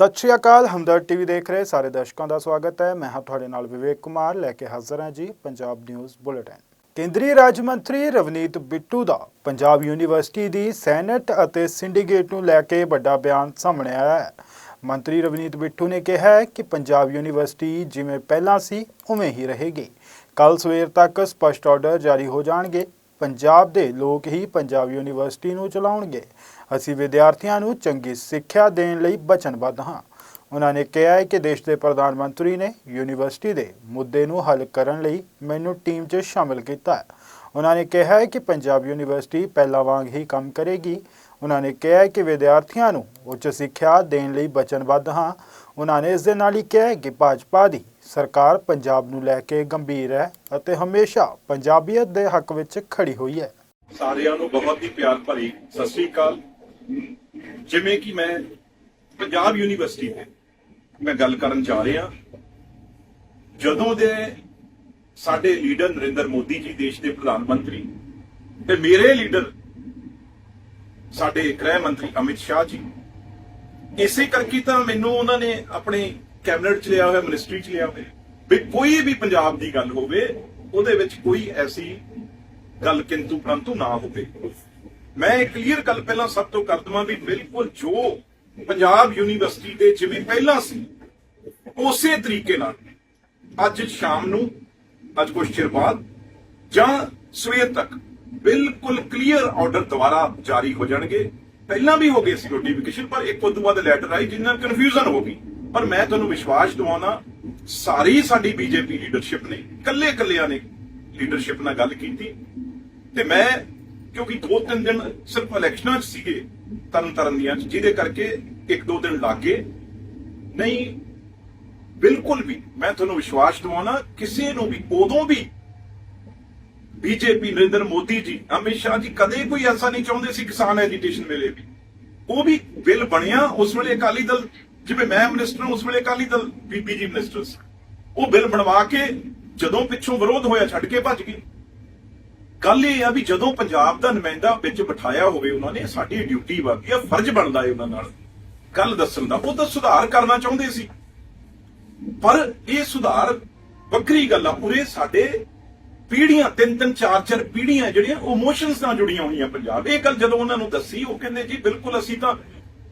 ਸਤਿ ਸ਼੍ਰੀ ਅਕਾਲ, ਹਮਦਰਦ ਟੀਵੀ ਦੇਖ ਰਹੇ ਸਾਰੇ ਦਰਸ਼ਕਾਂ ਦਾ ਸਵਾਗਤ ਹੈ। ਮੈਂ ਹਾਂ ਤੁਹਾਡੇ ਨਾਲ ਵਿਵੇਕ ਕੁਮਾਰ, ਲੈ ਕੇ ਹਾਜ਼ਰ ਹਾਂ ਜੀ ਪੰਜਾਬ ਨਿਊਜ਼ ਬੁਲੇਟਿਨ। ਕੇਂਦਰੀ ਰਾਜ ਮੰਤਰੀ ਰਵਨੀਤ ਬਿੱਟੂ ਦਾ ਪੰਜਾਬ ਯੂਨੀਵਰਸਿਟੀ ਦੀ ਸੈਨੇਟ ਅਤੇ ਸਿੰਡੀਕੇਟ ਨੂੰ ਲੈ ਕੇ ਵੱਡਾ ਬਿਆਨ ਸਾਹਮਣੇ ਆਇਆ ਹੈ। ਮੰਤਰੀ ਰਵਨੀਤ ਬਿੱਟੂ ਨੇ ਕਿਹਾ ਹੈ ਕਿ ਪੰਜਾਬ ਯੂਨੀਵਰਸਿਟੀ ਜਿਵੇਂ ਪਹਿਲਾਂ ਸੀ, ਉਵੇਂ ਹੀ ਰਹੇਗੀ। ਕੱਲ ਸਵੇਰ ਤੱਕ ਸਪਸ਼ਟ ਆਰਡਰ ਜਾਰੀ ਹੋ ਜਾਣਗੇ। ਪੰਜਾਬ ਦੇ ਲੋਕ ਹੀ ਪੰਜਾਬ ਯੂਨੀਵਰਸਿਟੀ ਨੂੰ ਚਲਾਉਣਗੇ। ਅਸੀਂ ਵਿਦਿਆਰਥੀਆਂ ਨੂੰ ਚੰਗੀ ਸਿੱਖਿਆ ਦੇਣ ਲਈ ਵਚਨਬੱਧ ਹਾਂ। ਉਹਨਾਂ ਨੇ ਕਿਹਾ ਹੈ ਕਿ ਦੇਸ਼ ਦੇ ਪ੍ਰਧਾਨ ਮੰਤਰੀ ਨੇ ਯੂਨੀਵਰਸਿਟੀ ਦੇ ਮੁੱਦੇ ਨੂੰ ਹੱਲ ਕਰਨ ਲਈ ਮੈਨੂੰ ਟੀਮ 'ਚ ਸ਼ਾਮਲ ਕੀਤਾ ਹੈ। ਉਹਨਾਂ ਨੇ ਕਿਹਾ ਹੈ ਕਿ ਪੰਜਾਬ ਯੂਨੀਵਰਸਿਟੀ ਪਹਿਲਾਂ ਵਾਂਗ ਹੀ ਕੰਮ ਕਰੇਗੀ। ਉਹਨਾਂ ਨੇ ਕਿਹਾ ਹੈ ਕਿ ਵਿਦਿਆਰਥੀਆਂ ਨੂੰ ਉੱਚ ਸਿੱਖਿਆ ਦੇਣ ਲਈ ਵਚਨਬੱਧ ਹਾਂ। ਉਹਨਾਂ ਨੇ ਇਸ ਦੇ ਨਾਲ ਹੀ ਕਿਹਾ ਕਿ ਭਾਜਪਾ ਦੀ ਸਰਕਾਰ ਪੰਜਾਬ ਨੂੰ ਲੈ ਕੇ ਗੰਭੀਰ ਹੈ ਅਤੇ ਹਮੇਸ਼ਾ ਪੰਜਾਬੀਅਤ ਦੇ ਹੱਕ ਵਿੱਚ ਖੜੀ ਹੋਈ ਹੈ। ਸਾਰਿਆਂ ਨੂੰ ਬਹੁਤ ਹੀ ਪਿਆਰ ਭਰੀ ਸਤਿ ਸ੍ਰੀ ਅਕਾਲ। ਜਿਵੇਂ ਕਿ ਮੈਂ ਪੰਜਾਬ ਯੂਨੀਵਰਸਿਟੀ ਤੇ ਮੈਂ ਗੱਲ ਕਰਨ ਜਾ ਰਿਹਾ, ਜਦੋਂ ਦੇ ਸਾਡੇ ਲੀਡਰ ਨਰਿੰਦਰ ਮੋਦੀ ਜੀ ਦੇਸ਼ ਦੇ ਪ੍ਰਧਾਨ ਮੰਤਰੀ ਤੇ ਮੇਰੇ ਲੀਡਰ ਸਾਡੇ ਗ੍ਰਹਿ ਮੰਤਰੀ ਅਮਿਤ ਸ਼ਾਹ ਜੀ, ਇਸੇ ਕਰਕੇ ਤਾਂ ਮੈਨੂੰ ਉਹਨਾਂ ਨੇ ਆਪਣੇ ਕੈਬਨਿਟ ਚ ਲਿਆ ਹੋਇਆ, ਮਿਨਿਸਟਰੀ ਚ ਲਿਆ ਹੋਇਆ, ਵੀ ਕੋਈ ਵੀ ਪੰਜਾਬ ਦੀ ਗੱਲ ਹੋਵੇ, ਉਹਦੇ ਵਿੱਚ ਕੋਈ ਐਸੀ ਗੱਲ ਕਿੰਤੂ ਪਰੰਤੂ ਨਾ ਹੋਵੇ। ਮੈਂ ਇਹ ਕਲੀਅਰ ਗੱਲ ਪਹਿਲਾਂ ਸਭ ਤੋਂ ਕਰ ਦਵਾਂ ਵੀ ਬਿਲਕੁਲ ਜੋ ਪੰਜਾਬ ਯੂਨੀਵਰਸਿਟੀ ਦੇ ਜਿਵੇਂ ਪਹਿਲਾਂ ਸੀ, ਉਸੇ ਤਰੀਕੇ ਨਾਲ ਅੱਜ ਸ਼ਾਮ ਨੂੰ, ਅੱਜ ਕੁਝ ਚਿਰ ਬਾਅਦ ਜਾਂ ਸਵੇਰ ਤੱਕ ਬਿਲਕੁਲ ਕਲੀਅਰ ਆਰਡਰ ਦੁਬਾਰਾ ਜਾਰੀ ਹੋ ਜਾਣਗੇ। ਪਹਿਲਾਂ ਵੀ ਹੋ ਗਏ ਸੀ ਨੋਟੀਫਿਕੇਸ਼ਨ ਪਰ ਇੱਕ ਤੋਂ ਬਾਅਦ ਲੈਟਰ ਆਈ ਜਿੰਨਾਂ ਕਨਫਿਊਜ਼ਨ ਹੋ ਗਈ। ਪਰ ਮੈਂ ਤੁਹਾਨੂੰ ਵਿਸ਼ਵਾਸ ਦਿਵਾਉਣਾ, ਸਾਰੀ ਸਾਡੀ ਬੀਜੇਪੀ ਲੀਡਰਸ਼ਿਪ ਨੇ ਕੱਲੇ ਕੱਲਿਆਂ ਨੇ ਲੀਡਰਸ਼ਿਪ ਨਾਲ ਗੱਲ ਕੀਤੀ ਤੇ ਮੈਂ ਕਿਉਂਕਿ ਦੋ ਤਿੰਨ ਦਿਨ ਸਿਰਫ ਇਲੈਕਸ਼ਨਾਂ 'ਚ ਸੀਗੇ ਤਰਨ ਤਰਨ ਦੀਆਂ, ਜਿਹਦੇ ਕਰਕੇ ਇੱਕ ਦੋ ਦਿਨ ਲੱਗ ਗਏ। ਨਹੀਂ, ਬਿਲਕੁਲ ਵੀ, ਮੈਂ ਤੁਹਾਨੂੰ ਵਿਸ਼ਵਾਸ ਦਿਵਾਉਣਾ, ਕਿਸੇ ਨੂੰ ਵੀ, ਉਦੋਂ ਵੀ ਬੀਜੇਪੀ ਨਰਿੰਦਰ ਮੋਦੀ ਜੀ, ਅਮਿਤ ਸ਼ਾਹ ਜੀ ਕਦੇ ਕੋਈ ਐਸਾ ਨਹੀਂ ਚਾਹੁੰਦੇ ਸੀ ਕਿਸਾਨ ਐਜੀਟੇਸ਼ਨ ਵੇਲੇ ਵੀ। ਉਹ ਵੀ ਬਿੱਲ ਬਣਿਆ ਉਸ ਵੇਲੇ ਅਕਾਲੀ ਦਲ, ਜਿਵੇਂ ਮੈਂ ਮਿਨਿਸਟਰ ਉਸ ਵੇਲੇ ਅਕਾਲੀ ਦਲ, ਬੀਬੀ ਜੀ ਮਿਨਿਸਟਰ ਸੀ। ਉਹ ਬਿੱਲ ਬਣਵਾ ਕੇ ਜਦੋਂ ਪਿੱਛੋਂ ਵਿਰੋਧ ਹੋਇਆ, ਛੱਡ ਕੇ ਭੱਜ ਗਏ। ਗੱਲ ਇਹ ਆ ਵੀ ਜਦੋਂ ਪੰਜਾਬ ਦਾ ਨੁਮਾਇੰਦਾ ਵਿੱਚ ਬਿਠਾਇਆ ਹੋਵੇ ਉਹਨਾਂ ਨੇ, ਸਾਡੀ ਡਿਊਟੀ ਬਣਦੀ ਆ, ਫਰਜ਼ ਬਣਦਾ ਹੈ ਉਹਨਾਂ ਨਾਲ ਗੱਲ ਦੱਸਣ ਦਾ। ਉਹ ਤਾਂ ਸੁਧਾਰ ਕਰਨਾ ਚਾਹੁੰਦੇ ਸੀ। ਪਰ ਇਹ ਸੁਧਾਰ ਵੱਖਰੀ ਗੱਲ ਆ ਉਰੇ ਸਾਡੇ ਪੀੜੀਆਂ ਤਿੰਨ ਤਿੰਨ, ਚਾਰ ਚਾਰ ਪੀੜੀਆਂ ਜਿਹੜੀਆਂ ਇਮੋਸ਼ਨਸ ਨਾਲ ਜੁੜੀਆਂ ਹੋਈਆਂ ਪੰਜਾਬ। ਇਹ ਗੱਲ ਜਦੋਂ ਉਹਨਾਂ ਨੂੰ ਦੱਸੀ, ਉਹ ਕਹਿੰਦੇ, ਜੀ, ਬਿਲਕੁਲ ਅਸੀਂ ਤਾਂ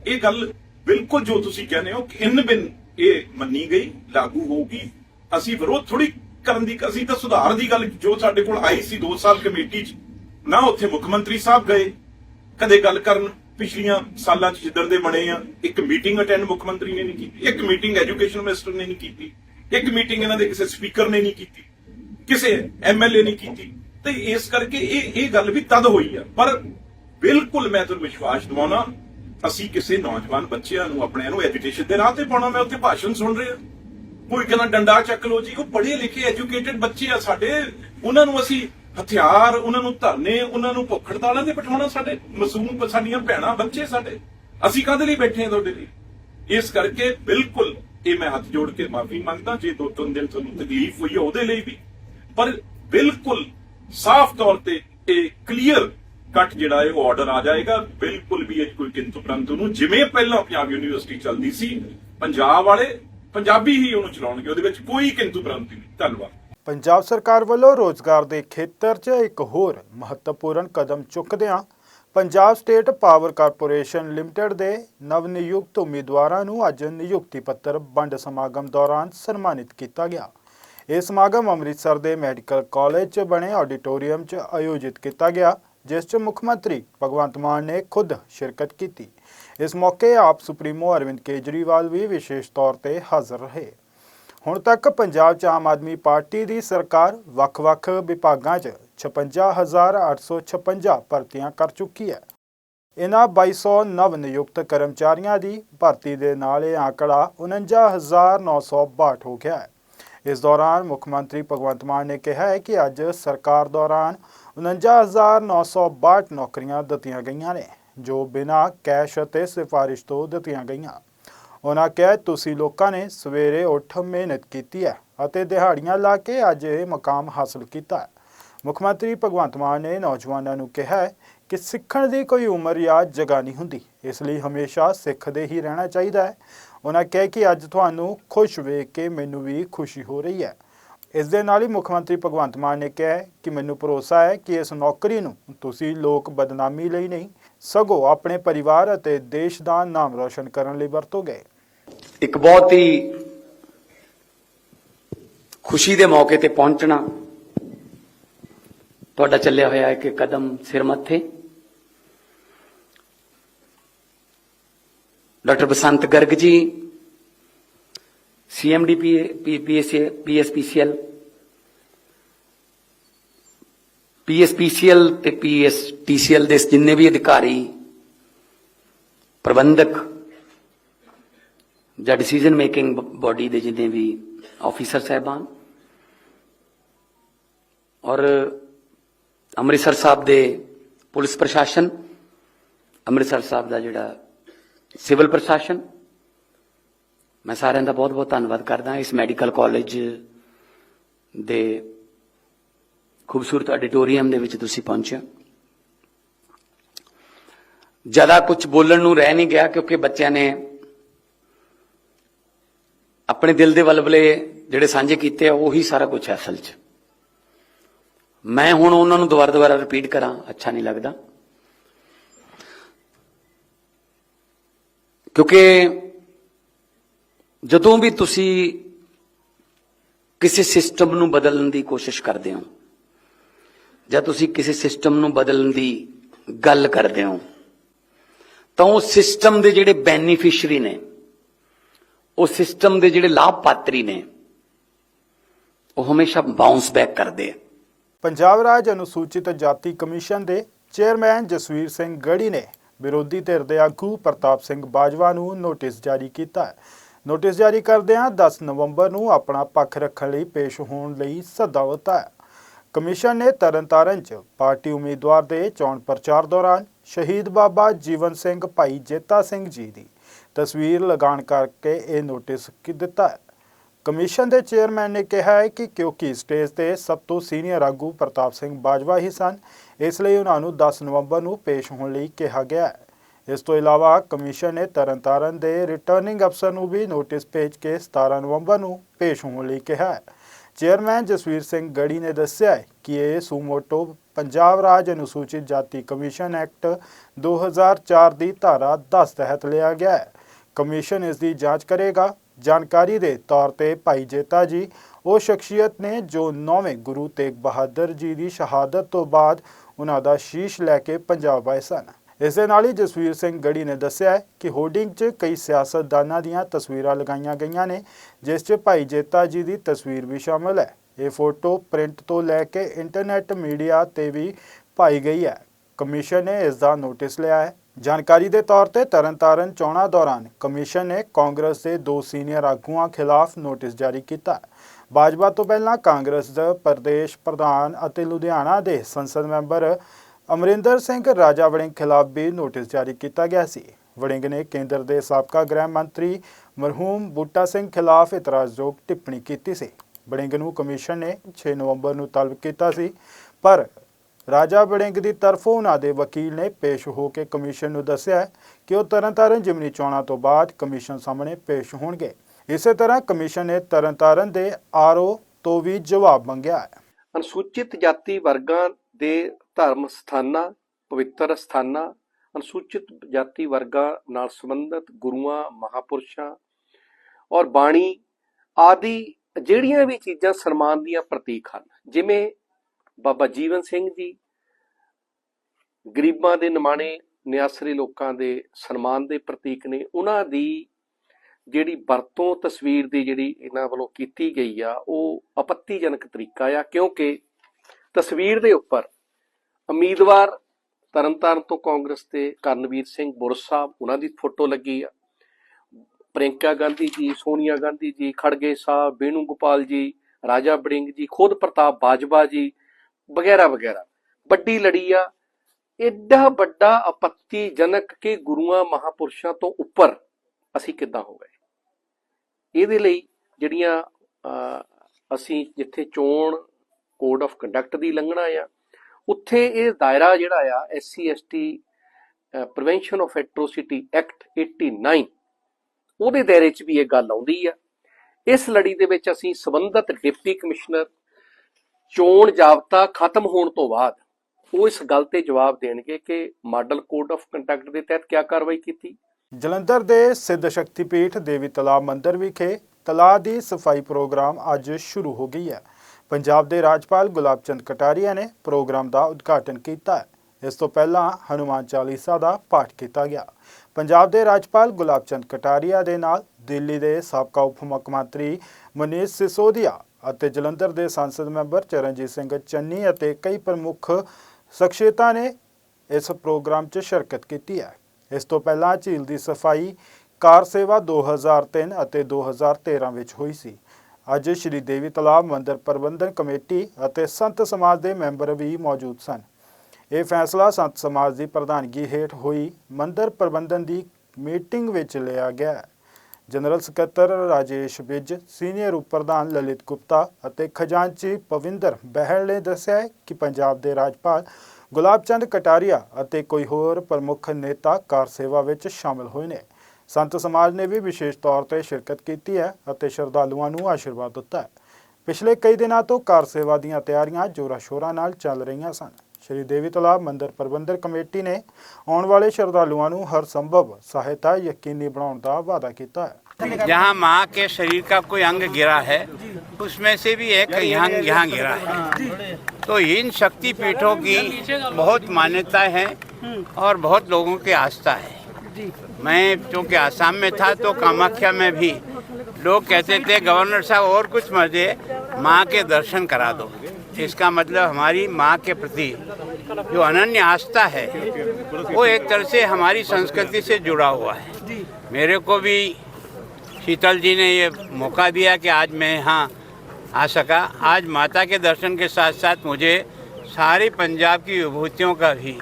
ਇਹ ਗੱਲ ਬਿਲਕੁਲ ਜੋ ਤੁਸੀਂ ਕਹਿੰਦੇ ਹੋ ਕਿ ਇਨ ਬਿਨ ਇਹ ਮੰਨੀ ਗਈ, ਲਾਗੂ ਹੋਊਗੀ। ਅਸੀਂ ਵਿਰੋਧ ਥੋੜੀ ਕਰਨ ਦੀ ਅਸੀਂ ਤਾਂ ਸੁਧਾਰ ਦੀ ਗੱਲ ਜੋ ਸਾਡੇ ਕੋਲ ਆਈ ਸੀ 2 ਸਾਲ ਕਮੇਟੀ 'ਚ, ਨਾ ਉੱਥੇ ਮੁੱਖ ਮੰਤਰੀ ਸਾਹਿਬ ਗਏ। ਕਦੇ ਗੱਲ ਕਰਨ ਪਿਛਲੀਆਂ ਸਾਲਾਂ 'ਚ ਜਿੱਦਣ ਦੇ ਬਣੇ ਆ, ਇੱਕ ਮੀਟਿੰਗ ਅਟੈਂਡ ਮੁੱਖ ਮੰਤਰੀ ਨੇ ਨਹੀਂ ਕੀਤੀ, ਇੱਕ ਮੀਟਿੰਗ ਐਜੂਕੇਸ਼ਨ ਮਿਨਿਸਟਰ ਨੇ ਨਹੀਂ ਕੀਤੀ, ਇੱਕ ਮੀਟਿੰਗ ਇਹਨਾਂ ਦੇ ਕਿਸੇ ਸਪੀਕਰ ਨੇ ਨਹੀਂ ਕੀਤੀ, ਕਿਸੇ ਐਮਐਲਏ ਨੇ ਕੀਤੀ। ਤੇ ਇਸ ਕਰਕੇ ਇਹ ਇਹ ਗੱਲ ਵੀ ਤਦ ਹੋਈ ਆ। ਪਰ ਬਿਲਕੁਲ ਮੈਂ ਤੁਹਾਨੂੰ ਵਿਸ਼ਵਾਸ ਦਿਵਾਉਣਾ, ਅਸੀਂ ਕਿਸੇ ਨੌਜਵਾਨ ਬੱਚਿਆਂ ਨੂੰ ਆਪਣੇ ਨੂੰ ਐਜੂਕੇਸ਼ਨ ਦੇ ਰਾਹ ਤੇ ਪਾਉਣਾ, ਮੈਂ ਉੱਥੇ ਭਾਸ਼ਣ ਸੁਣ ਰਿਹਾ। ਕੋਈ ਕਹਿੰਦਾ ਡੰਡਾ ਚੱਕ ਲਓ ਜੀ, ਉਹ ਪੜ੍ਹੇ ਲਿਖੇ ਐਜੂਕੇਟਿਡ ਬੱਚੇ ਆ ਸਾਡੇ। ਉਹਨਾਂ ਨੂੰ ਅਸੀਂ ਹਥਿਆਰ, ਉਹਨਾਂ ਨੂੰ ਧਰਨੇ, ਉਹਨਾਂ ਨੂੰ ਭੁੱਖ ਹੜਤਾਲਾਂ ਤੇ ਬਿਠਾਉਣਾ ਸਾਡੇ, ਮਾਸੂਮ ਸਾਡੀਆਂ ਭੈਣਾਂ, ਬੱਚੇ ਸਾਡੇ। ਅਸੀਂ ਕਾਹਦੇ ਲਈ ਬੈਠੇ ਆ ਤੁਹਾਡੇ ਲਈ? ਇਸ ਕਰਕੇ ਬਿਲਕੁਲ ਇਹ ਮੈਂ ਹੱਥ ਜੋੜ ਕੇ ਮਾਫੀ ਮੰਗਦਾ, ਜੇ ਦੋ ਤਿੰਨ ਦਿਨ ਤੁਹਾਨੂੰ ਤਕਲੀਫ ਹੋਈ ਹੈ ਉਹਦੇ ਲਈ ਵੀ। ਪਰ ਬਿਲਕੁਲ ਸਾਫ਼ ਤੌਰ ਤੇ ਇਹ ਕਲੀਅਰ ਕੱਟ ਜਿਹੜਾ ਹੈ, ਉਹ ਆਰਡਰ ਆ ਜਾਏਗਾ। ਬਿਲਕੁਲ ਵੀ ਇਹ ਕੋਈ ਕਿੰਤੂ ਪ੍ਰੰਤੂ ਨੂੰ ਜਿਵੇਂ ਪਹਿਲਾਂ ਪੰਜਾਬ ਯੂਨੀਵਰਸਿਟੀ ਚੱਲਦੀ ਸੀ, ਪੰਜਾਬ ਵਾਲੇ ਪੰਜਾਬੀ ਹੀ ਉਹਨੂੰ ਚਲਾਉਣਗੇ, ਉਹਦੇ ਵਿੱਚ ਕੋਈ ਕਿੰਤੂ ਪ੍ਰੰਤੂ ਨਹੀਂ। ਧੰਨਵਾਦ। ਪੰਜਾਬ ਸਰਕਾਰ ਵੱਲੋਂ ਰੋਜ਼ਗਾਰ ਦੇ ਖੇਤਰ 'ਚ ਇੱਕ ਹੋਰ ਮਹੱਤਵਪੂਰਨ ਕਦਮ ਚੁੱਕਦਿਆਂ Punjab state power corporation limited ਦੇ ਨਵ-ਨਿਯੁਕਤ ਉਮੀਦਵਾਰਾਂ ਨੂੰ ਅੱਜ ਨਿਯੁਕਤੀ ਪੱਤਰ ਵੰਡ ਸਮਾਗਮ ਦੌਰਾਨ ਸਨਮਾਨਿਤ ਕੀਤਾ ਗਿਆ। ਇਹ ਸਮਾਗਮ ਅੰਮ੍ਰਿਤਸਰ ਦੇ ਮੈਡੀਕਲ ਕਾਲਜ 'ਚ ਬਣੇ ਆਡੀਟੋਰੀਅਮ 'ਚ ਆਯੋਜਿਤ ਕੀਤਾ ਗਿਆ, ਜਿਸ 'ਚ ਮੁੱਖ ਮੰਤਰੀ ਭਗਵੰਤ ਮਾਨ ਨੇ ਖੁਦ ਸ਼ਿਰਕਤ ਕੀਤੀ। ਇਸ ਮੌਕੇ ਆਪ ਸੁਪਰੀਮੋ ਅਰਵਿੰਦ ਕੇਜਰੀਵਾਲ ਵੀ ਵਿਸ਼ੇਸ਼ ਤੌਰ ਤੇ ਹਾਜ਼ਰ ਰਹੇ। ਹੁਣ ਤੱਕ ਪੰਜਾਬ 'ਚ ਆਮ ਆਦਮੀ ਪਾਰਟੀ ਦੀ ਸਰਕਾਰ ਵੱਖ-ਵੱਖ ਵਿਭਾਗਾਂ 'ਚ 56856 ਭਰਤੀਆਂ ਕਰ ਚੁੱਕੀ ਹੈ। ਇਨ੍ਹਾਂ 2200 ਨਵ ਨਿਯੁਕਤ ਕਰਮਚਾਰੀਆਂ ਦੀ ਭਰਤੀ ਦੇ ਨਾਲ ਇਹ ਆંકੜਾ 49962 ਹੋ ਗਿਆ ਹੈ। ਇਸ ਦੌਰਾਨ ਮੁੱਖ ਮੰਤਰੀ ਭਗਵੰਤ ਮਾਨ ਨੇ ਕਿਹਾ ਹੈ ਕਿ ਅੱਜ ਸਰਕਾਰ ਦੌਰਾਨ 49962 ਨੌਕਰੀਆਂ ਦਿੱਤੀਆਂ ਗਈਆਂ ਨੇ। ਜੋ ਬਿਨਾਂ ਕੈਸ਼ ਅਤੇ ਸਿਫਾਰਿਸ਼ ਤੋਂ ਦਿੱਤੀਆਂ ਗਈਆਂ। ਉਹਨਾਂ ਕਿਹਾ, ਤੁਸੀਂ ਲੋਕਾਂ ਨੇ ਸਵੇਰੇ ਉੱਠ ਮਿਹਨਤ ਕੀਤੀ ਹੈ ਅਤੇ ਦਿਹਾੜੀਆਂ ਲਾ ਕੇ ਅੱਜ ਇਹ ਮਕਾਮ ਹਾਸਲ ਕੀਤਾ ਹੈ। ਮੁੱਖ ਮੰਤਰੀ ਭਗਵੰਤ ਮਾਨ ਨੇ ਨੌਜਵਾਨਾਂ ਨੂੰ ਕਿਹਾ ਕਿ ਸਿੱਖਣ ਦੀ ਕੋਈ ਉਮਰ ਜਾਂ ਜਗ੍ਹਾ ਨਹੀਂ ਹੁੰਦੀ। ਇਸ ਲਈ ਹਮੇਸ਼ਾ ਸਿੱਖਦੇ ਹੀ ਰਹਿਣਾ ਚਾਹੀਦਾ ਹੈ। ਉਹਨਾਂ ਕਿਹਾ ਕਿ ਅੱਜ ਤੁਹਾਨੂੰ ਖੁਸ਼ ਵੇਖ ਕੇ ਮੈਨੂੰ ਵੀ ਖੁਸ਼ੀ ਹੋ ਰਹੀ ਹੈ। ਇਸ ਦੇ ਨਾਲ ਹੀ ਮੁੱਖ ਮੰਤਰੀ ਭਗਵੰਤ ਮਾਨ ਨੇ ਕਿਹਾ ਕਿ ਮੈਨੂੰ ਭਰੋਸਾ ਹੈ ਕਿ ਇਸ ਨੌਕਰੀ ਨੂੰ ਤੁਸੀਂ ਲੋਕ ਬਦਨਾਮੀ ਲਈ ਨਹੀਂ, ਸਗੋਂ ਆਪਣੇ ਪਰਿਵਾਰ ਅਤੇ ਦੇਸ਼ ਦਾ ਨਾਮ ਰੋਸ਼ਨ ਕਰਨ ਲਈ ਵਰਤੋਗੇ। ਇੱਕ ਬਹੁਤ ਹੀ ਖੁਸ਼ੀ ਦੇ ਮੌਕੇ ਤੇ ਪਹੁੰਚਣਾ ਤੁਹਾਡਾ ਚੱਲਿਆ ਹੋਇਆ ਇੱਕ ਕਦਮ ਸਿਰ ਮੱਥੇ। Doctor Basant Garg ji CMD PSC PSPCL PSPCL ਤੇ ਪੀਐਸਟੀਸੀਐਲ ਦੇ ਜਿੰਨੇ ਵੀ ਅਧਿਕਾਰੀ, ਪ੍ਰਬੰਧਕ ਜਾਂ ਡਿਸੀਜਨ ਮੇਕਿੰਗ ਬਾਡੀ ਦੇ ਜਿੰਨੇ ਵੀ ਆਫੀਸਰ ਸਹਿਬਾਨ ਔਰ ਅੰਮ੍ਰਿਤਸਰ ਸਾਹਿਬ ਦੇ ਪੁਲਿਸ ਪ੍ਰਸ਼ਾਸਨ, ਅੰਮ੍ਰਿਤਸਰ ਸਾਹਿਬ ਦਾ ਜਿਹੜਾ ਸਿਵਲ ਪ੍ਰਸ਼ਾਸਨ ਮੈਂ ਸਾਰਿਆਂ ਦਾ ਬਹੁਤ-ਬਹੁਤ ਧੰਨਵਾਦ ਕਰਦਾ ਇਸ ਮੈਡੀਕਲ ਕਾਲਜ ਦੇ ਖੂਬਸੂਰਤ ਆਡੀਟੋਰੀਅਮ ਦੇ ਵਿੱਚ ਤੁਸੀਂ ਪਹੁੰਚੇ। ਜ਼ਿਆਦਾ ਕੁਝ ਬੋਲਣ ਨੂੰ ਰਹਿ ਨਹੀਂ ਗਿਆ ਕਿਉਂਕਿ ਬੱਚਿਆਂ ਨੇ ਆਪਣੇ ਦਿਲ ਦੇ ਵਲਵਲੇ ਜਿਹੜੇ ਸਾਂਝੇ ਕੀਤੇ ਆ, ਉਹੀ ਸਾਰਾ ਕੁਝ ਹੈ ਅਸਲ 'ਚ। ਮੈਂ ਹੁਣ ਉਹਨਾਂ ਨੂੰ ਦੁਬਾਰਾ ਦੁਬਾਰਾ ਰਿਪੀਟ ਕਰਾਂ, ਅੱਛਾ ਨਹੀਂ ਲੱਗਦਾ। ਕਿਉਂਕਿ ਜਦੋਂ ਵੀ ਤੁਸੀਂ ਕਿਸੇ ਸਿਸਟਮ ਨੂੰ ਬਦਲਣ ਦੀ ਕੋਸ਼ਿਸ਼ ਕਰਦੇ ਹੋ, ਜਾਂ ਤੁਸੀਂ ਕਿਸੇ ਸਿਸਟਮ ਨੂੰ ਬਦਲਣ ਦੀ ਗੱਲ ਕਰਦੇ ਹੋ, ਤਾਂ ਉਹ ਸਿਸਟਮ ਦੇ ਜਿਹੜੇ ਬੈਨੀਫੀਸ਼ੀਅਰੀ ਨੇ, ਉਹ ਸਿਸਟਮ ਦੇ ਜਿਹੜੇ ਲਾਭਪਾਤਰੀ ਨੇ, ਉਹ ਹਮੇਸ਼ਾ ਬਾਉਂਸ ਬੈਕ ਕਰਦੇ ਆ। ਪੰਜਾਬ ਰਾਜ ਅਨੁਸੂਚਿਤ ਜਾਤੀ ਕਮਿਸ਼ਨ ਦੇ ਚੇਅਰਮੈਨ ਜਸਵੀਰ ਸਿੰਘ ਗੜੀ ਨੇ ਵਿਰੋਧੀ ਧਿਰ ਦੇ ਆਗੂ ਪ੍ਰਤਾਪ ਸਿੰਘ ਬਾਜਵਾ ਨੂੰ ਨੋਟਿਸ ਜਾਰੀ ਕੀਤਾ ਹੈ। ਨੋਟਿਸ ਜਾਰੀ ਕਰਦਿਆਂ 10 ਨਵੰਬਰ ਨੂੰ ਆਪਣਾ ਪੱਖ ਰੱਖਣ ਲਈ ਪੇਸ਼ ਹੋਣ ਲਈ ਸੱਦਾ ਦਿੱਤਾ ਹੈ। ਕਮਿਸ਼ਨ ਨੇ ਤਰਨਤਾਰਨ 'ਚ ਪਾਰਟੀ ਉਮੀਦਵਾਰ ਦੇ ਚੋਣ ਪ੍ਰਚਾਰ ਦੌਰਾਨ ਸ਼ਹੀਦ ਬਾਬਾ ਜੀਵਨ ਸਿੰਘ ਭਾਈ ਜੇਤਾ ਸਿੰਘ ਜੀ ਦੀ ਤਸਵੀਰ ਲਗਾਉਣ ਕਰਕੇ ਇਹ ਨੋਟਿਸ ਕੀ ਦਿੱਤਾ ਹੈ। ਕਮਿਸ਼ਨ ਦੇ ਚੇਅਰਮੈਨ ਨੇ ਕਿਹਾ ਹੈ ਕਿ ਕਿਉਂਕਿ ਸਟੇਜ ਤੇ ਸਭ ਤੋਂ ਸੀਨੀਅਰ ਆਗੂ ਪ੍ਰਤਾਪ ਸਿੰਘ ਬਾਜਵਾ ਹੀ ਸਨ, ਇਸ ਲਈ ਉਹਨਾਂ ਨੂੰ 10 ਨਵੰਬਰ ਨੂੰ ਪੇਸ਼ ਹੋਣ ਲਈ ਕਿਹਾ ਗਿਆ ਹੈ। ਇਸ ਤੋਂ ਇਲਾਵਾ ਕਮਿਸ਼ਨ ਨੇ ਤਰਨਤਾਰਨ ਦੇ ਰਿਟਰਨਿੰਗ ਅਫਸਰ ਨੂੰ ਵੀ ਨੋਟਿਸ ਭੇਜ ਕੇ 17 ਨਵੰਬਰ ਨੂੰ ਪੇਸ਼ ਹੋਣ ਲਈ ਕਿਹਾ ਹੈ। ਚੇਅਰਮੈਨ ਜਸਵੀਰ ਸਿੰਘ ਗੜੀ ਨੇ ਦੱਸਿਆ ਕਿ ਇਹ ਸੂਮੋਟੋ ਪੰਜਾਬ ਰਾਜ ਅਨੁਸੂਚਿਤ ਜਾਤੀ ਕਮਿਸ਼ਨ ਐਕਟ 2004 ਦੀ ਧਾਰਾ 10 ਤਹਿਤ ਲਿਆ ਗਿਆ ਹੈ। ਕਮਿਸ਼ਨ ਇਸ ਦੀ ਜਾਂਚ ਕਰੇਗਾ। ਜਾਣਕਾਰੀ ਦੇ ਤੌਰ ਤੇ ਭਾਈ ਜੇਤਾ ਜੀ, ਉਹ ਸ਼ਖਸੀਅਤ ਨੇ ਜੋ ਨੌਵੇਂ ਗੁਰੂ ਤੇਗ ਬਹਾਦਰ ਜੀ ਦੀ ਸ਼ਹਾਦਤ ਤੋਂ ਬਾਅਦ ਉਹਨਾਂ ਦਾ ਸ਼ੀਸ਼ ਲੈ ਕੇ ਪੰਜਾਬ ਆਏ ਸਨ। ਇਸ ਦੇ ਨਾਲ ਹੀ ਜਸਵੀਰ ਸਿੰਘ ਗੜੀ ਨੇ ਦੱਸਿਆ ਹੈ ਕਿ ਹੋਰਡਿੰਗ 'ਚ ਕਈ ਸਿਆਸਤਦਾਨਾਂ ਦੀਆਂ ਤਸਵੀਰਾਂ ਲਗਾਈਆਂ ਗਈਆਂ ਨੇ, ਜਿਸ 'ਚ ਭਾਈ ਜੇਤਾ ਜੀ ਦੀ ਤਸਵੀਰ ਵੀ ਸ਼ਾਮਲ ਹੈ। ਇਹ ਫੋਟੋ ਪ੍ਰਿੰਟ ਤੋਂ ਲੈ ਕੇ ਇੰਟਰਨੈਟ ਮੀਡੀਆ ਤੇ ਵੀ ਪਾਈ ਗਈ ਹੈ। ਕਮਿਸ਼ਨ ਨੇ ਇਸ ਦਾ ਨੋਟਿਸ ਲਿਆ ਹੈ। ਜਾਣਕਾਰੀ ਦੇ ਤੌਰ ਤੇ ਤਰਨਤਾਰਨ ਚੋਣਾਂ ਦੌਰਾਨ ਕਮਿਸ਼ਨ ਨੇ ਕਾਂਗਰਸ ਦੇ ਦੋ ਸੀਨੀਅਰ ਆਗੂਆਂ ਖਿਲਾਫ ਨੋਟਿਸ ਜਾਰੀ ਕੀਤਾ। ਬਾਜਵਾ ਤੋਂ ਪਹਿਲਾਂ ਕਾਂਗਰਸ ਦੇ ਪ੍ਰਦੇਸ਼ ਪ੍ਰਧਾਨ ਅਤੇ ਲੁਧਿਆਣਾ ਦੇ ਸੰਸਦ ਮੈਂਬਰ ਅਮਰਿੰਦਰ ਸਿੰਘ ਰਾਜਾ ਵੜਿੰਗ ਖਿਲਾਫ ਵੀ ਨੋਟਿਸ ਜਾਰੀ ਕੀਤਾ ਗਿਆ ਸੀ। ਵੜਿੰਗ ਨੇ ਕੇਂਦਰ ਦੇ ਸਾਬਕਾ ਗ੍ਰਹਿ ਮੰਤਰੀ ਮਰਹੂਮ ਬੂਟਾ ਸਿੰਘ ਖਿਲਾਫ ਇਤਰਾਜ਼ਯੋਗ ਟਿੱਪਣੀ ਕੀਤੀ ਸੀ। ਵੜਿੰਗ ਨੂੰ ਕਮਿਸ਼ਨ ਨੇ 6 ਨਵੰਬਰ ਨੂੰ ਤਲਬ ਕੀਤਾ ਸੀ, ਪਰ ਰਾਜਾ ਵੜਿੰਗ ਦੀ ਤਰਫੋਂ ਉਹਨਾਂ ਦੇ ਵਕੀਲ ਨੇ ਪੇਸ਼ ਹੋ ਕੇ ਕਮਿਸ਼ਨ ਨੂੰ ਦੱਸਿਆ ਕਿ ਉਹ ਤਰਨਤਾਰਨ ਜਿਮਨੀ ਚੋਣਾਂ ਤੋਂ ਬਾਅਦ ਕਮਿਸ਼ਨ ਸਾਹਮਣੇ ਪੇਸ਼ ਹੋਣਗੇ। ਇਸੇ ਤਰ੍ਹਾਂ ਕਮਿਸ਼ਨ ਨੇ ਤਰਨਤਾਰਨ ਦੇ ਆਰਓ ਤੋਂ ਵੀ ਜਵਾਬ ਮੰਗਿਆ ਹੈ। ਅਨੁਸੂਚਿਤ ਜਾਤੀ ਵਰਗਾਂ ਦੇ ਧਰਮ ਸਥਾਨਾਂ, ਪਵਿੱਤਰ ਸਥਾਨਾਂ, ਅਨੁਸੂਚਿਤ ਜਾਤੀ ਵਰਗਾਂ ਨਾਲ ਸੰਬੰਧਿਤ ਗੁਰੂਆਂ, ਮਹਾਪੁਰਸ਼ਾਂ ਔਰ ਬਾਣੀ ਆਦਿ ਜਿਹੜੀਆਂ ਵੀ ਚੀਜ਼ਾਂ ਸਨਮਾਨ ਦੀਆਂ ਪ੍ਰਤੀਕ ਹਨ। ਜਿਵੇਂ ਬਾਬਾ ਜੀਵਨ ਸਿੰਘ ਜੀ ਗਰੀਬਾਂ ਦੇ ਨਿਮਾਣੇ, ਨਿਆਸਰੇ ਲੋਕਾਂ ਦੇ ਸਨਮਾਨ ਦੇ ਪ੍ਰਤੀਕ ਨੇ। ਉਹਨਾਂ ਦੀ ਜਿਹੜੀ ਵਰਤੋਂ ਤਸਵੀਰ ਦੀ ਜਿਹੜੀ ਇਹਨਾਂ ਵੱਲੋਂ ਕੀਤੀ ਗਈ ਆ, ਉਹ ਆਪੱਤੀਜਨਕ ਤਰੀਕਾ ਆ ਕਿਉਂਕਿ ਤਸਵੀਰ ਦੇ ਉੱਪਰ ਉਮੀਦਵਾਰ ਤਰਨਤਾਰਨ ਤੋਂ ਕਾਂਗਰਸ ਦੇ ਕਰਨਵੀਰ ਸਿੰਘ ਬੁਰਸ ਸਾਹਿਬ, ਉਹਨਾਂ ਦੀ ਫੋਟੋ ਲੱਗੀ ਆ। ਪ੍ਰਿੰਕਾ ਗਾਂਧੀ ਜੀ, ਸੋਨੀਆ ਗਾਂਧੀ ਜੀ, ਖੜਗੇ ਸਾਹਿਬ ਬੇਨੂ ਗੋਪਾਲ ਜੀ, ਰਾਜਾ ਬੜਿੰਗ ਜੀ, ਖੁਦ ਪ੍ਰਤਾਪ ਬਾਜਵਾ ਜੀ, ਵਗੈਰਾ ਵਗੈਰਾ। ਵੱਡੀ ਲੜੀ ਆ। ਐਡਾ ਵੱਡਾ ਆਪੱਤੀਜਨਕ ਕਿ ਗੁਰੂਆਂ ਮਹਾਪੁਰਸ਼ਾਂ ਤੋਂ ਉੱਪਰ ਅਸੀਂ ਕਿੱਦਾਂ ਹੋ ਗਏ? ਇਹਦੇ ਲਈ ਜਿਹੜੀਆਂ ਅਸੀਂ ਜਿੱਥੇ ਚੋਣ ਕੋਡ ਆਫ ਕੰਡਕਟ ਦੀ ਲੰਘਣਾ ਆ ਉੱਥੇ ਇਹ ਦਾਇਰਾ ਜਿਹੜਾ ਆ SC ST prevention of atrocity act 89 ਉਹਦੇ ਦਾਇਰੇ 'ਚ ਵੀ ਇਹ ਗੱਲ ਆਉਂਦੀ ਆ। ਇਸ ਲੜੀ ਦੇ ਵਿੱਚ ਅਸੀਂ ਸਬੰਧਤ ਡਿਪਟੀ ਕਮਿਸ਼ਨਰ ਚੋਣ ਜਾਬਤਾ ਖਤਮ ਹੋਣ ਤੋਂ ਬਾਅਦ ਉਹ ਇਸ ਗੱਲ ਤੇ ਜਵਾਬ ਦੇਣਗੇ ਕਿ ਮਾਡਲ ਕੋਡ ਆਫ ਕੰਡਕਟ ਦੇ ਤਹਿਤ ਕਿਆ ਕਾਰਵਾਈ ਕੀਤੀ। ਜਲੰਧਰ ਦੇ ਸਿੱਧ ਸ਼ਕਤੀਪੀਠ ਦੇਵੀ ਤਲਾਬ ਮੰਦਿਰ ਵਿਖੇ ਤਲਾਬ ਦੀ ਸਫ਼ਾਈ ਪ੍ਰੋਗਰਾਮ ਅੱਜ ਸ਼ੁਰੂ ਹੋ ਗਈ ਹੈ। ਪੰਜਾਬ ਦੇ ਰਾਜਪਾਲ ਗੁਲਾਬ ਚੰਦ ਕਟਾਰੀਆ ਨੇ ਪ੍ਰੋਗਰਾਮ ਦਾ ਉਦਘਾਟਨ ਕੀਤਾ। ਹੈ ਇਸ ਤੋਂ ਪਹਿਲਾਂ ਹਨੂਮਾਨ ਚਾਲੀਸਾ ਦਾ ਪਾਠ ਕੀਤਾ ਗਿਆ। ਪੰਜਾਬ ਦੇ ਰਾਜਪਾਲ ਗੁਲਾਬ ਚੰਦ ਕਟਾਰੀਆ ਦੇ ਨਾਲ ਦਿੱਲੀ ਦੇ ਸਾਬਕਾ ਉਪ ਮੁੱਖ ਮੰਤਰੀ ਮਨੀਸ਼ ਸਿਸੋਦੀਆ ਅਤੇ ਜਲੰਧਰ ਦੇ ਸੰਸਦ ਮੈਂਬਰ ਚਰਨਜੀਤ ਸਿੰਘ ਚੰਨੀ ਅਤੇ ਕਈ ਪ੍ਰਮੁੱਖ ਸ਼ਖਸੀਅਤਾਂ ਨੇ ਇਸ ਪ੍ਰੋਗਰਾਮ 'ਚ ਸ਼ਿਰਕਤ ਕੀਤੀ ਹੈ। ਇਸ ਤੋਂ ਪਹਿਲਾਂ ਝੀਲ ਦੀ ਸਫ਼ਾਈ ਕਾਰ ਸੇਵਾ 2003 ਅਤੇ 2013 ਵਿੱਚ ਹੋਈ ਸੀ। ਅੱਜ ਸ਼੍ਰੀ ਦੇਵੀ ਤਲਾਬ ਮੰਦਿਰ ਪ੍ਰਬੰਧਨ ਕਮੇਟੀ ਅਤੇ ਸੰਤ ਸਮਾਜ ਦੇ ਮੈਂਬਰ ਵੀ ਮੌਜੂਦ ਸਨ। ਇਹ ਫੈਸਲਾ ਸੰਤ ਸਮਾਜ ਦੀ ਪ੍ਰਧਾਨਗੀ ਹੇਠ ਹੋਈ ਮੰਦਿਰ ਪ੍ਰਬੰਧਨ ਦੀ ਮੀਟਿੰਗ ਵਿੱਚ ਲਿਆ ਗਿਆ। ਹੈ ਜਨਰਲ ਸਕੱਤਰ ਰਾਜੇਸ਼ ਵਿਜ ਸੀਨੀਅਰ ਉਪ ਪ੍ਰਧਾਨ ਲਲਿਤ ਗੁਪਤਾ ਅਤੇ ਖਜ਼ਾਨਚੀ ਪਵਿੰਦਰ ਬਹਿਲ ਨੇ ਦੱਸਿਆ ਹੈ ਕਿ ਪੰਜਾਬ ਦੇ ਰਾਜਪਾਲ ਗੁਲਾਬ ਚੰਦ ਕਟਾਰੀਆ ਅਤੇ ਕੋਈ ਹੋਰ ਪ੍ਰਮੁੱਖ ਨੇਤਾ ਕਾਰ ਸੇਵਾ ਵਿੱਚ ਸ਼ਾਮਲ ਹੋਏ ਨੇ। ਸੰਤ ਸਮਾਜ ਨੇ ਵੀ ਵਿਸ਼ੇਸ਼ ਤੌਰ ਤੇ ਸ਼ਿਰਕਤ ਕੀਤੀ ਹੈ ਅਤੇ ਸ਼ਰਧਾਲੂਆਂ ਨੂੰ ਆਸ਼ੀਰਵਾਦ ਦਿੱਤਾ ਹੈ ਪਿਛਲੇ ਕਈ ਦਿਨਾਂ ਤੋਂ ਕਾਰ ਸੇਵਾ ਦੀਆਂ ਤਿਆਰੀਆਂ ਜੋਰਾਂ ਸ਼ੋਰਾਂ ਨਾਲ ਚੱਲ ਰਹੀਆਂ ਸਨ ਸ਼੍ਰੀ ਦੇਵੀ ਤਲਾਬ ਮੰਦਿਰ ਪ੍ਰਬੰਧਕ ਕਮੇਟੀ ਨੇ ਆਉਣ ਵਾਲੇ ਸ਼ਰਧਾਲੂਆਂ ਨੂੰ ਹਰ ਸੰਭਵ ਸਹਾਇਤਾ ਯਕੀਨੀ ਬਣਾਉਣ ਦਾ ਵਾਅਦਾ ਕੀਤਾ ਹੈ जहाँ माँ के शरीर का कोई अंग गिरा है उसमें से भी एक यहाँ यहाँ गिरा है तो इन शक्ति पीठों की बहुत मान्यता है और बहुत लोगों की आस्था है मैं चूँकि आसाम में था तो कामाख्या में भी लोग कहते थे, गवर्नर साहब, और कुछ मर्दे माँ के दर्शन करा दो। इसका मतलब हमारी माँ के प्रति जो अनन्य आस्था है, वो एक तरह से हमारी संस्कृति से जुड़ा हुआ है। मेरे को भी शीतल जी ने ये मौका दिया कि आज मैं यहाँ आ सका। आज माता के दर्शन के साथ साथ मुझे सारी पंजाब की विभूतियों का भी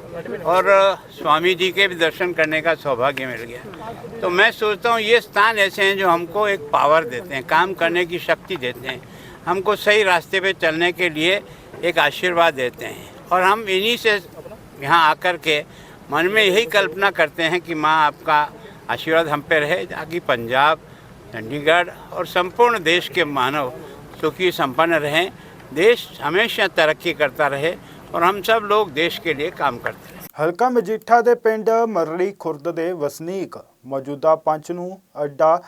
और स्वामी जी के भी दर्शन करने का सौभाग्य मिल गया। तो मैं सोचता हूँ ये स्थान ऐसे हैं जो हमको एक पावर देते हैं, काम करने की शक्ति देते हैं। हमको सही रास्ते पे चलने के लिए एक आशीर्वाद देते हैं। और हम इन्हीं से यहाँ आकर के मन में यही कल्पना करते हैं कि माँ, आपका आशीर्वाद हम पे रहे, ताकि पंजाब, चंडीगढ़ और संपूर्ण देश के मानव सुखी, संपन्न रहें। देश हमेशा तरक्की करता रहे और हम सब लोग देश के लिए काम करते रहें ਹਲਕਾ ਮਜੀਠਾ ਦੇ ਪਿੰਡ ਮਰੜੀ ਖੁਰਦ ਦੇ ਵਸਨੀਕ ਮੌਜੂਦਾ ਪੰਚ ਨੂੰ ਅੱਡਾ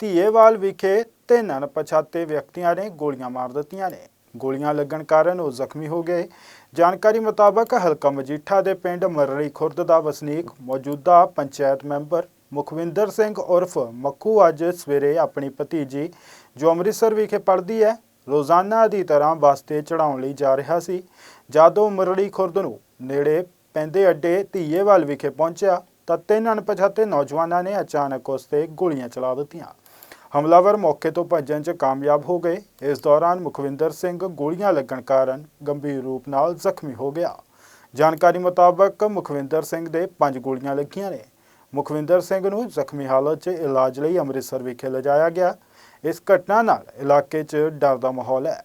ਧੀਏਵਾਲ ਵਿਖੇ ਤਿੰਨ ਅਣਪਛਾਤੇ ਵਿਅਕਤੀਆਂ ਨੇ ਗੋਲੀਆਂ ਮਾਰ ਦਿੱਤੀਆਂ ਨੇ ਗੋਲੀਆਂ ਲੱਗਣ ਕਾਰਨ ਉਹ ਜ਼ਖਮੀ ਹੋ ਗਏ ਜਾਣਕਾਰੀ ਮੁਤਾਬਕ ਹਲਕਾ ਮਜੀਠਾ ਦੇ ਪਿੰਡ ਮਰੜੀ ਖੁਰਦ ਦਾ ਵਸਨੀਕ ਮੌਜੂਦਾ ਪੰਚਾਇਤ ਮੈਂਬਰ ਮੁਖਵਿੰਦਰ ਸਿੰਘ ਉਰਫ ਮੱਖੂ ਅੱਜ ਸਵੇਰੇ ਆਪਣੀ ਭਤੀਜੀ ਜੋ ਅੰਮ੍ਰਿਤਸਰ ਵਿਖੇ ਪੜ੍ਹਦੀ ਹੈ ਰੋਜ਼ਾਨਾ ਦੀ ਤਰ੍ਹਾਂ ਬੱਸ ਤੇ ਚੜਾਉਣ ਲਈ ਜਾ ਰਿਹਾ ਸੀ। ਜਦੋਂ ਮਰੜੀ ਖੁਰਦ ਨੂੰ ਨੇੜੇ ਪੈਂਦੇ ਅੱਡੇ ਧੀਏਵਾਲ ਵਿਖੇ ਪਹੁੰਚਿਆ, ਤਾਂ ਤਿੰਨ ਅਣਪਛਾਤੇ ਨੌਜਵਾਨਾਂ ਨੇ ਅਚਾਨਕ ਉਸ ਤੇ ਗੋਲੀਆਂ ਚਲਾ ਦਿੱਤੀਆਂ। ਹਮਲਾਵਰ ਮੌਕੇ ਤੋਂ ਭੱਜਣ 'ਚ ਕਾਮਯਾਬ ਹੋ ਗਏ। ਇਸ ਦੌਰਾਨ ਮੁਖਵਿੰਦਰ ਸਿੰਘ ਗੋਲੀਆਂ ਲੱਗਣ ਕਾਰਨ ਗੰਭੀਰ ਰੂਪ ਨਾਲ ਜ਼ਖਮੀ ਹੋ ਗਿਆ। ਜਾਣਕਾਰੀ ਮੁਤਾਬਕ ਮੁਖਵਿੰਦਰ ਸਿੰਘ ਦੇ ਪੰਜ ਗੋਲੀਆਂ ਲੱਗੀਆਂ ਨੇ। ਮੁਖਵਿੰਦਰ ਸਿੰਘ ਨੂੰ ਜ਼ਖਮੀ ਹਾਲਤ 'ਚ ਇਲਾਜ ਲਈ ਅੰਮ੍ਰਿਤਸਰ ਵਿਖੇ ਲਿਜਾਇਆ ਗਿਆ। ਇਸ ਘਟਨਾ ਨਾਲ ਇਲਾਕੇ 'ਚ ਡਰ ਦਾ ਮਾਹੌਲ ਹੈ।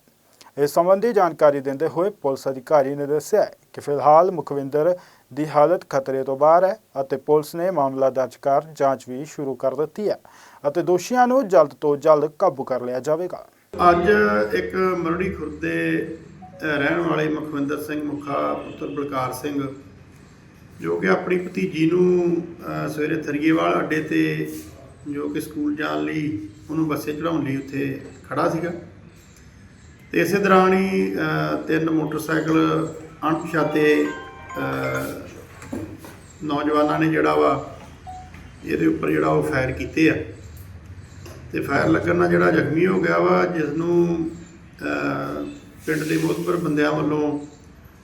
ਇਸ ਸੰਬੰਧੀ ਜਾਣਕਾਰੀ ਦਿੰਦੇ ਹੋਏ ਪੁਲਿਸ ਅਧਿਕਾਰੀ ਨੇ ਦੱਸਿਆ ਕਿ ਫਿਲਹਾਲ ਮੁਖਵਿੰਦਰ ਦੀ ਹਾਲਤ ਖਤਰੇ ਤੋਂ ਬਾਹਰ ਹੈ ਅਤੇ ਪੁਲਿਸ ਨੇ ਮਾਮਲਾ ਦਰਜ ਕਰ ਜਾਂਚ ਵੀ ਸ਼ੁਰੂ ਕਰ ਦਿੱਤੀ ਹੈ ਅਤੇ ਦੋਸ਼ੀਆਂ ਨੂੰ ਜਲਦ ਤੋਂ ਜਲਦ ਕਾਬੂ ਕਰ ਲਿਆ ਜਾਵੇਗਾ। ਅੱਜ ਇੱਕ ਮਰੜੀ ਖੁਰਦੇ ਰਹਿਣ ਵਾਲੇ ਮੁਖਵਿੰਦਰ ਸਿੰਘ ਮੁਖਾ ਪੁੱਤਰ ਬਲਕਾਰ ਸਿੰਘ, ਜੋ ਕਿ ਆਪਣੀ ਭਤੀਜੀ ਨੂੰ ਸਵੇਰੇ ਥਰੀਏਵਾਲ ਅੱਡੇ ਤੇ ਜੋ ਕਿ ਸਕੂਲ ਜਾਣ ਲਈ ਉਹਨੂੰ ਬੱਸੇ ਚੜਾਉਣ ਲਈ ਉੱਥੇ ਖੜਾ ਸੀਗਾ। ਤੇ ਇਸੇ ਦੌਰਾਨ ਹੀ ਤਿੰਨ ਮੋਟਰਸਾਈਕਲ ਅਣਪਛਾਤੇ ਨੌਜਵਾਨਾਂ ਨੇ ਜਿਹੜਾ ਵਾ ਇਹਦੇ ਉੱਪਰ ਜਿਹੜਾ ਉਹ ਫਾਇਰ ਕੀਤੇ ਆ। ਤੇ ਫਾਇਰ ਲੱਗਣ ਨਾਲ ਜਿਹੜਾ ਜ਼ਖਮੀ ਹੋ ਗਿਆ ਵਾ ਜਿਸ ਨੂੰ ਪਿੰਡ ਦੇ ਮੋਹਤਪੁਰ ਬੰਦਿਆਂ ਵੱਲੋਂ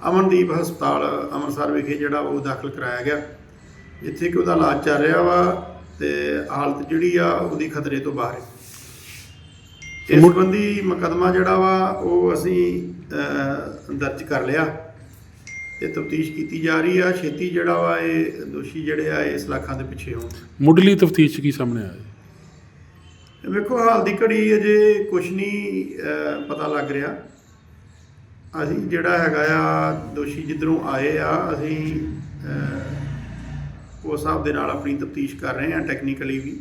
ਅਮਨਦੀਪ ਹਸਪਤਾਲ, ਅੰਮ੍ਰਿਤਸਰ ਵਿਖੇ ਜਿਹੜਾ ਉਹ ਦਾਖਲ ਕਰਾਇਆ ਗਿਆ। ਜਿੱਥੇ ਕਿ ਉਹਦਾ ਇਲਾਜ ਚੱਲ ਰਿਹਾ ਵਾ ਤੇ ਹਾਲਤ ਜਿਹੜੀ ਆ ਉਹਦੀ ਖਤਰੇ ਤੋਂ ਬਾਹਰ ਹੈ। ਇਸ ਸੰਬੰਧੀ ਮੁਕੱਦਮਾ ਜਿਹੜਾ ਵਾ ਉਹ ਅਸੀਂ ਦਰਜ ਕਰ ਲਿਆ। ਤੇ ਤਫਤੀਸ਼ ਕੀਤੀ ਜਾ ਰਹੀ ਆ। ਛੇਤੀ ਜਿਹੜਾ ਵਾ ਇਹ ਦੋਸ਼ੀ ਜਿਹੜੇ ਆ ਇਸ ਲੱਖਾਂ ਦੇ ਪਿੱਛੇ ਹੋਣ। ਮੁੱਢਲੀ ਤਫਤੀਸ਼ ਕੀ ਸਾਹਮਣੇ ਆਇਆ? ਵੇਖੋ ਹਾਲ ਦੀ ਘੜੀ ਅਜੇ ਕੁਝ ਨਹੀਂ ਪਤਾ ਲੱਗ ਰਿਹਾ। ਅਸੀਂ ਜਿਹੜਾ ਹੈਗਾ ਆ ਦੋਸ਼ੀ ਜਿੱਧਰੋਂ ਆਏ ਆ ਅਸੀਂ ਅਹ, ਉਸ ਹਿਸਾਬ ਦੇ ਨਾਲ ਆਪਣੀ ਤਫਤੀਸ਼ ਕਰ ਰਹੇ ਹਾਂ ਟੈਕਨੀਕਲੀ ਵੀ।